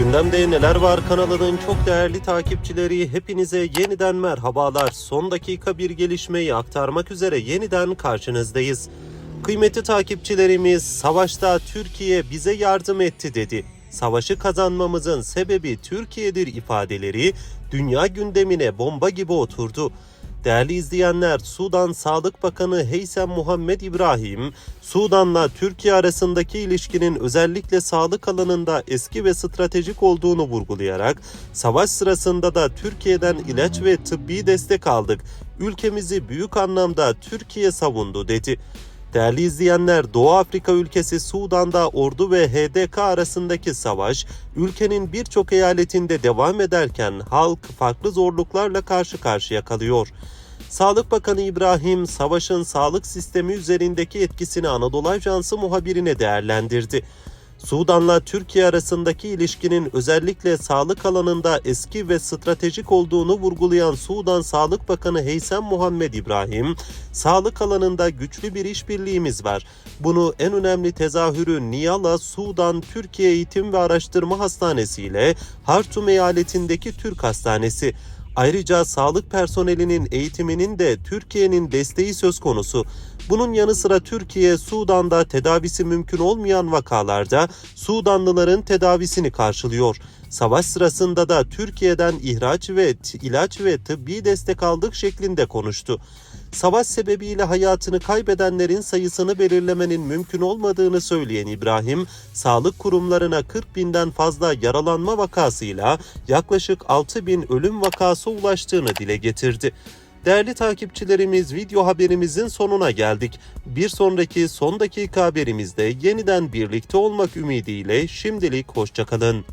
Gündemde neler var kanalının çok değerli takipçileri hepinize yeniden merhabalar. Son dakika bir gelişmeyi aktarmak üzere yeniden karşınızdayız. Kıymetli takipçilerimiz savaşta Türkiye bize yardım etti dedi. Savaşı kazanmamızın sebebi Türkiye'dir ifadeleri dünya gündemine bomba gibi oturdu. Değerli izleyenler, Sudan Sağlık Bakanı Heysem Muhammed İbrahim, Sudan'la Türkiye arasındaki ilişkinin özellikle sağlık alanında eski ve stratejik olduğunu vurgulayarak, savaş sırasında da Türkiye'den ilaç ve tıbbi destek aldık. Ülkemizi büyük anlamda Türkiye savundu dedi. Değerli izleyenler, Doğu Afrika ülkesi Sudan'da ordu ve HDK arasındaki savaş, ülkenin birçok eyaletinde devam ederken halk farklı zorluklarla karşı karşıya kalıyor. Sağlık Bakanı İbrahim, savaşın sağlık sistemi üzerindeki etkisini Anadolu Ajansı muhabirine değerlendirdi. Sudan'la Türkiye arasındaki ilişkinin özellikle sağlık alanında eski ve stratejik olduğunu vurgulayan Sudan Sağlık Bakanı Heysem Muhammed İbrahim, sağlık alanında güçlü bir işbirliğimiz var. Bunu en önemli tezahürü Niyala Sudan Türkiye Eğitim ve Araştırma Hastanesi ile Hartum eyaletindeki Türk Hastanesi. Ayrıca sağlık personelinin eğitiminin de Türkiye'nin desteği söz konusu. Bunun yanı sıra Türkiye, Sudan'da tedavisi mümkün olmayan vakalarda Sudanlıların tedavisini karşılıyor. Savaş sırasında da Türkiye'den ihraç ve ilaç ve tıbbi destek aldık şeklinde konuştu. Savaş sebebiyle hayatını kaybedenlerin sayısını belirlemenin mümkün olmadığını söyleyen İbrahim, sağlık kurumlarına 40 binden fazla yaralanma vakasıyla yaklaşık 6 bin ölüm vakası ulaştığını dile getirdi. Değerli takipçilerimiz video haberimizin sonuna geldik. Bir sonraki son dakika haberimizde yeniden birlikte olmak ümidiyle şimdilik hoşçakalın.